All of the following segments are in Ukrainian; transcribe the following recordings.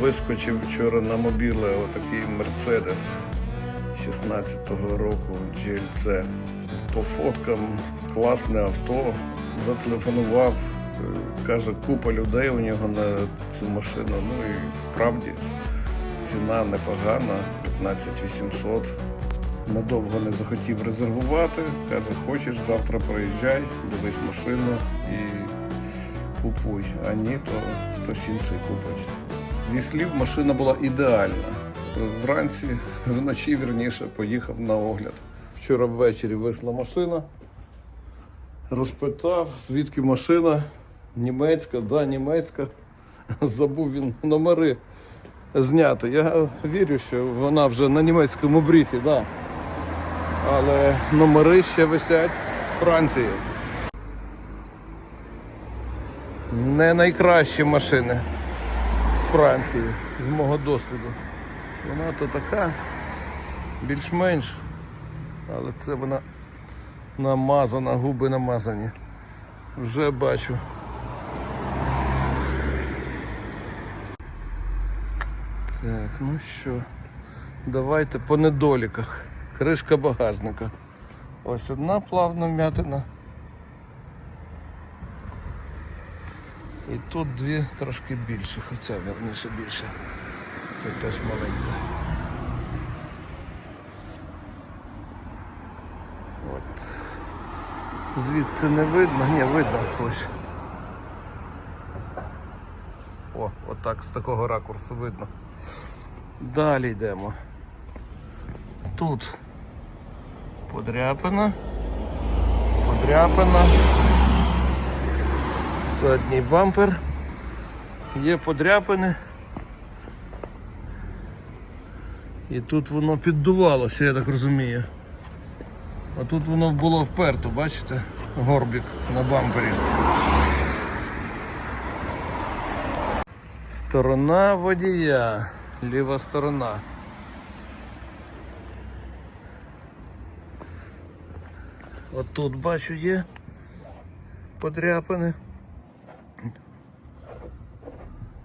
Вискочив вчора на мобіле отакий Мерседес 16-го року GLC. По фоткам класне авто. Зателефонував, каже, купа людей у нього на цю машину. Ну і справді ціна непогана, 15 800. Надовго не захотів резервувати. Каже, хочеш, завтра приїжджай, дивись машину і купуй. А ні, то хтось інший купить. Зі слів, машина була ідеальна. Вранці, вночі, вірніше, поїхав на огляд. Вчора ввечері вийшла машина. Розпитав, звідки машина. Німецька, да, німецька. Забув він номери зняти. Я вірю, що вона вже на німецькому бріфі, да. Але номери ще висять з Франції. Не найкращі машини Франції, з мого досвіду. Вона то така, більш-менш, але це вона намазана, губи намазані. Вже бачу. Так, ну що, давайте по недоліках. Кришка багажника. Ось одна плавна вмятина. І тут дві трошки більших. Оця верніше більше. Це теж маленька. От. Звідси не видно, ні, видно ось. О, отак з такого ракурсу видно. Далі йдемо. Тут подряпина, подряпина. Задній бампер. Є подряпини. І тут воно піддувалося, я так розумію. А тут воно було вперто, бачите? Горбик на бампері. Сторона водія. Ліва сторона. От тут бачу є подряпини.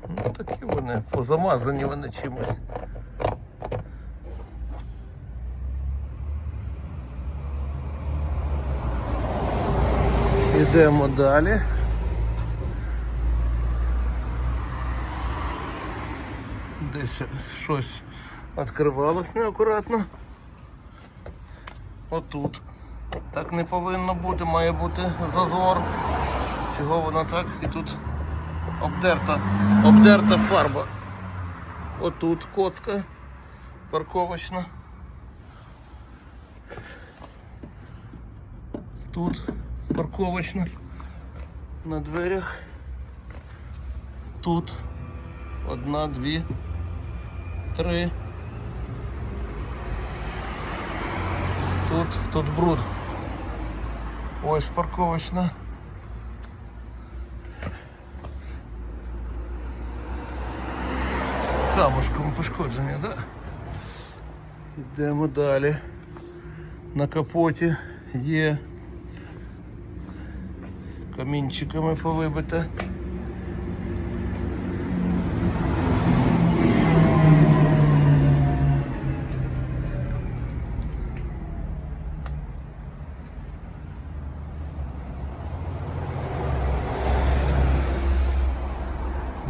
Ну такі вони, позамазані вони чимось. Йдемо далі. Десь щось відкривалось неакуратно. Отут. Так не повинно бути, має бути зазор. Чого воно так? І тут обдерта, обдерта фарба. Отут коцка парковочна. Тут парковочна на дверях. Тут одна, дві, три. Тут, тут бруд. Ось парковочна. Камушком пошкодження, так? Йдемо далі. На капоті є камінчиками повибите.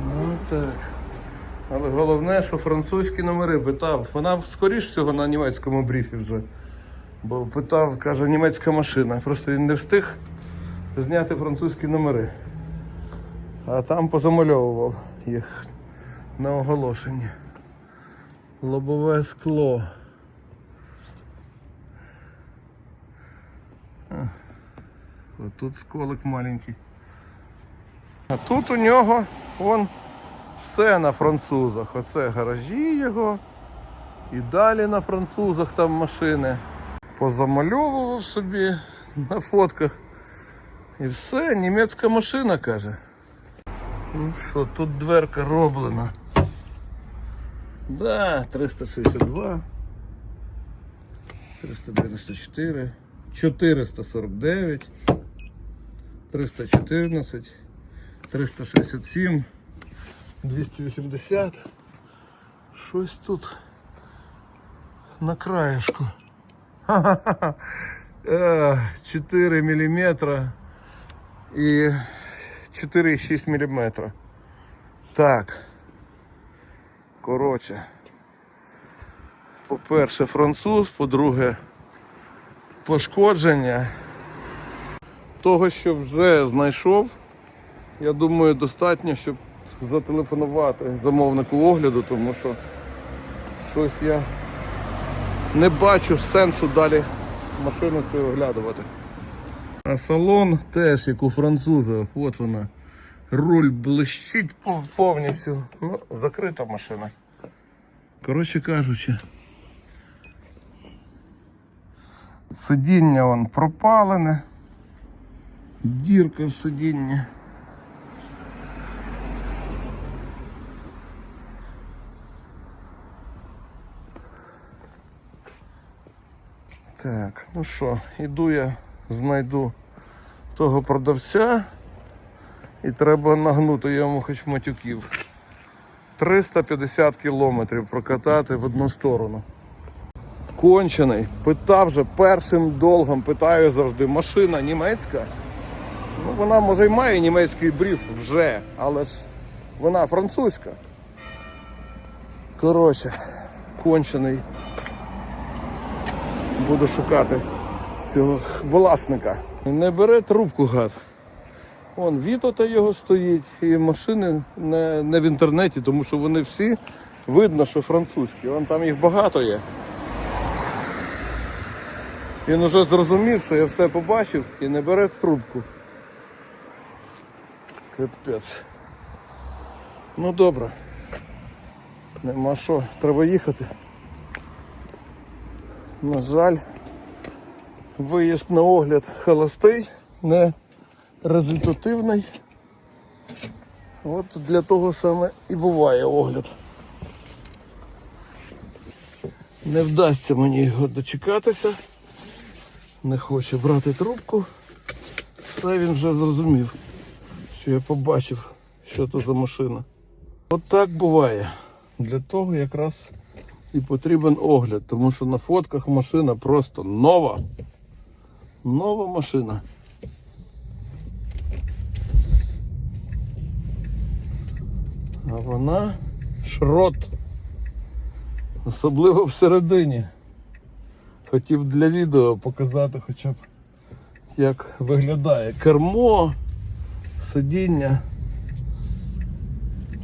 Ну так. Але головне, що французькі номери питав. Вона скоріш всього на німецькому бріфі вже. Бо питав, каже, німецька машина. Просто він не встиг зняти французькі номери. А там позамальовував їх на оголошенні. Лобове скло. Отут сколик маленький. А тут у нього вон все на французах. Оце гаражі його. І далі на французах там машини. Позамальовував собі на фотках. І все, німецька машина каже. Ну що, тут дверка роблена. Да, 362, 394, 449, 314, 367, 280. Щось тут на краєшку. Ха-ха-ха. Е, 4 мм і 4,6 мм. Так. Коротше. По-перше, француз, по-друге, пошкодження. Того, що вже знайшов, я думаю, достатньо, щоб зателефонувати замовнику огляду, тому що щось я не бачу сенсу далі машину цю оглядувати. А салон теж як у француза, от вона. Руль блищить повністю. Ну, закрита машина. Коротше кажучи, сидіння вон пропалене, дірка в сидінні. Так, ну що, іду я, знайду того продавця і треба нагнути йому хоч матюків. 350 кілометрів прокатати в одну сторону. Кончений. Питав вже першим долгом, питаю завжди, машина німецька. Ну, вона може й має німецький бриф вже, але ж вона французька. Коротше, кончений. Буду шукати цього власника. Не бере трубку гад. Вон Віто та його стоїть, і машини не, не в інтернеті, тому що вони всі видно, що французькі. Вон там їх багато є. Він уже зрозумів, що я все побачив і не бере трубку. Капець. Ну добре. Нема що, треба їхати. На жаль, виїзд на огляд холостий, не результативний. От для того саме і буває огляд. Не вдасться мені його дочекатися. Не хоче брати трубку. Все він вже зрозумів, що я побачив, що це за машина. От так буває. Для того якраз і потрібен огляд, тому що на фотках машина просто нова. Нова машина. А вона шрот. Особливо всередині. Хотів для відео показати хоча б як виглядає кермо, сидіння.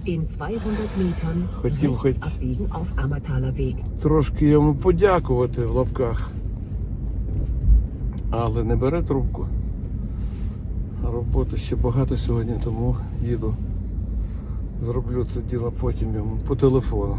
In 200 Metern Хотів rechts хоч- abbiegen auf Ammertaler Weg. Трошки йому подякувати в лапках. Але не бере трубку. Роботи ще багато сьогодні, тому їду. Зроблю це діло потім йому по телефону.